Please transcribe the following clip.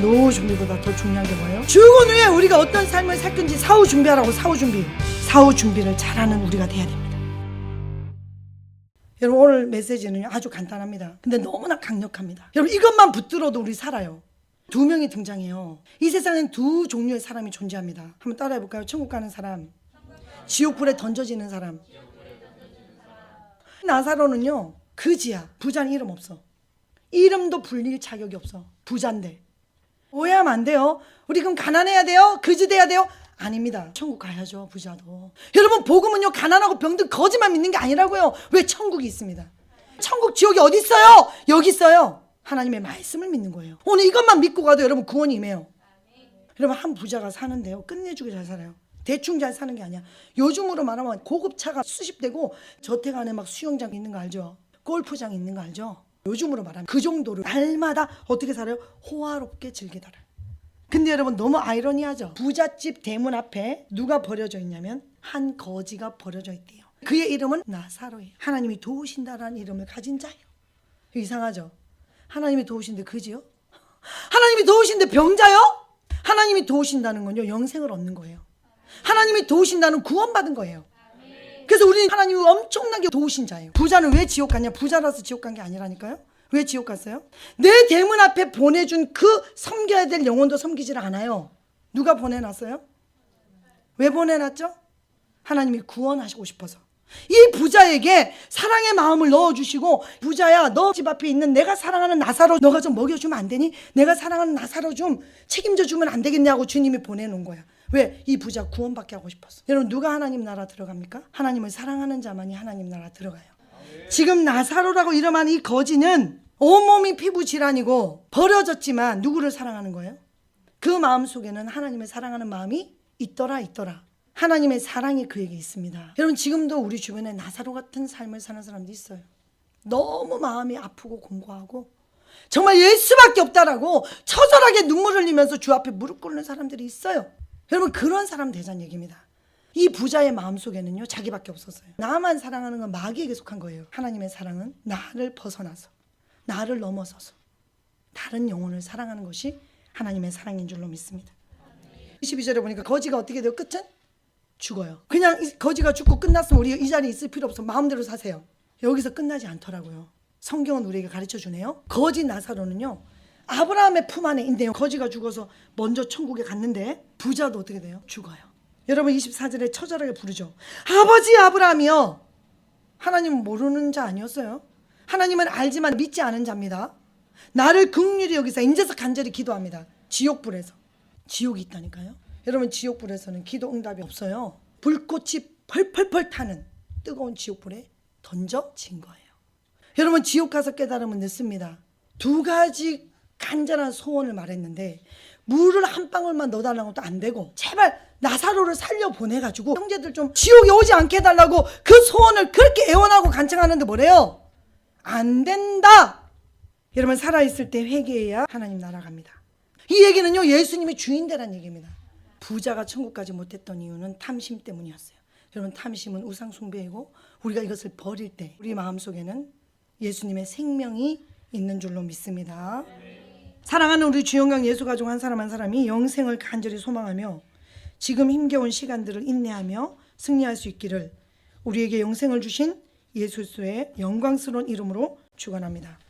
노후 준비보다 더 중요한 게 뭐예요? 죽은 후에 우리가 어떤 삶을 살 건지 사후 준비하라고 사후 준비. 사후 준비를 잘하는 우리가 돼야 됩니다. 여러분 오늘 메시지는 아주 간단합니다. 근데 너무나 강력합니다. 여러분 이것만 붙들어도 우리 살아요. 두 명이 등장해요. 이 세상엔 두 종류의 사람이 존재합니다. 한번 따라해 볼까요? 천국 가는 사람, 지옥불에 던져지는 사람. 나사로는요 그지야. 부자는 이름 없어. 이름도 불릴 자격이 없어. 부자인데. 오해하면 안 돼요. 우리 그럼 가난해야 돼요? 그지 돼야 돼요? 아닙니다. 천국 가야죠, 부자도. 여러분, 복음은요, 가난하고 병든 거지만 믿는 게 아니라고요. 왜 천국이 있습니다. 천국 지옥이 어디 있어요? 여기 있어요. 하나님의 말씀을 믿는 거예요. 오늘 이것만 믿고 가도 여러분 구원이 임해요. 여러분, 한 부자가 사는데요. 끝내주게 잘 살아요. 대충 잘 사는 게 아니야. 요즘으로 말하면 고급차가 수십 대고 저택 안에 막 수영장 있는 거 알죠? 골프장 있는 거 알죠? 요즘으로 말하면 그 정도로 날마다 어떻게 살아요? 호화롭게 즐기더라. 근데 여러분 너무 아이러니하죠. 부잣집 대문 앞에 누가 버려져 있냐면 한 거지가 버려져 있대요. 그의 이름은 나사로예요. 하나님이 도우신다라는 이름을 가진 자예요. 이상하죠. 하나님이 도우신데 그지요? 하나님이 도우신데 병자요? 하나님이 도우신다는 건요 영생을 얻는 거예요. 하나님이 도우신다는 구원받은 거예요. 그래서 우리는 하나님이 엄청나게 도우신 자예요. 부자는 왜 지옥 갔냐? 부자라서 지옥 간 게 아니라니까요. 왜 지옥 갔어요? 내 대문 앞에 보내준 그 섬겨야 될 영혼도 섬기지를 않아요. 누가 보내놨어요? 왜 보내놨죠? 하나님이 구원하시고 싶어서. 이 부자에게 사랑의 마음을 넣어주시고 부자야 너 집 앞에 있는 내가 사랑하는 나사로 너가 좀 먹여주면 안 되니? 내가 사랑하는 나사로 좀 책임져 주면 안 되겠냐고 주님이 보내놓은 거야. 왜? 이 부자 구원받게 하고 싶었어. 여러분 누가 하나님 나라 들어갑니까? 하나님을 사랑하는 자만이 하나님 나라 들어가요. 지금 나사로라고 이름하는 이 거지는 온몸이 피부 질환이고 버려졌지만 누구를 사랑하는 거예요? 그 마음 속에는 하나님을 사랑하는 마음이 있더라 있더라. 하나님의 사랑이 그에게 있습니다. 여러분 지금도 우리 주변에 나사로 같은 삶을 사는 사람도 있어요. 너무 마음이 아프고 공고하고 정말 예수밖에 없다라고 처절하게 눈물 흘리면서 주 앞에 무릎 꿇는 사람들이 있어요. 여러분 그런 사람 되자는 얘기입니다. 이 부자의 마음속에는요 자기밖에 없었어요. 나만 사랑하는 건 마귀에게 속한 거예요. 하나님의 사랑은 나를 벗어나서 나를 넘어서서 다른 영혼을 사랑하는 것이 하나님의 사랑인 줄로 믿습니다. 22절에 보니까 거지가 어떻게 돼요? 끝은 죽어요. 그냥 이 거지가 죽고 끝났으면 우리 이 자리에 있을 필요 없어. 마음대로 사세요. 여기서 끝나지 않더라고요. 성경은 우리에게 가르쳐 주네요. 거지 나사로는요. 아브라함의 품 안에 있네요. 거지가 죽어서 먼저 천국에 갔는데 부자도 어떻게 돼요? 죽어요. 여러분 24절에 처절하게 부르죠. 아버지 아브라함이요. 하나님은 모르는 자 아니었어요. 하나님은 알지만 믿지 않은 자입니다. 나를 극률이 여기서 인제서 간절히 기도합니다. 지옥불에서. 지옥이 있다니까요. 여러분 지옥불에서는 기도 응답이 없어요. 불꽃이 펄펄펄 타는 뜨거운 지옥불에 던져진 거예요. 여러분 지옥 가서 깨달으면 늦습니다. 두 가지 간절한 소원을 말했는데 물을 한 방울만 넣어달라고 도안 되고 제발 나사로를 살려 보내가지고 형제들 좀 지옥에 오지 않게 해달라고 그 소원을 그렇게 애원하고 간청하는데 뭐래요? 안 된다. 여러분 살아있을 때 회개해야 하나님 나라 갑니다. 이 얘기는요 예수님이 주인되란 얘기입니다. 부자가 천국까지 못했던 이유는 탐심 때문이었어요. 여러분 탐심은 우상 숭배이고 우리가 이것을 버릴 때 우리 마음 속에는 예수님의 생명이 있는 줄로 믿습니다. 사랑하는 우리 주영강 예수 가족 한 사람 한 사람이 영생을 간절히 소망하며 지금 힘겨운 시간들을 인내하며 승리할 수 있기를 우리에게 영생을 주신 예수의 영광스러운 이름으로 축원합니다.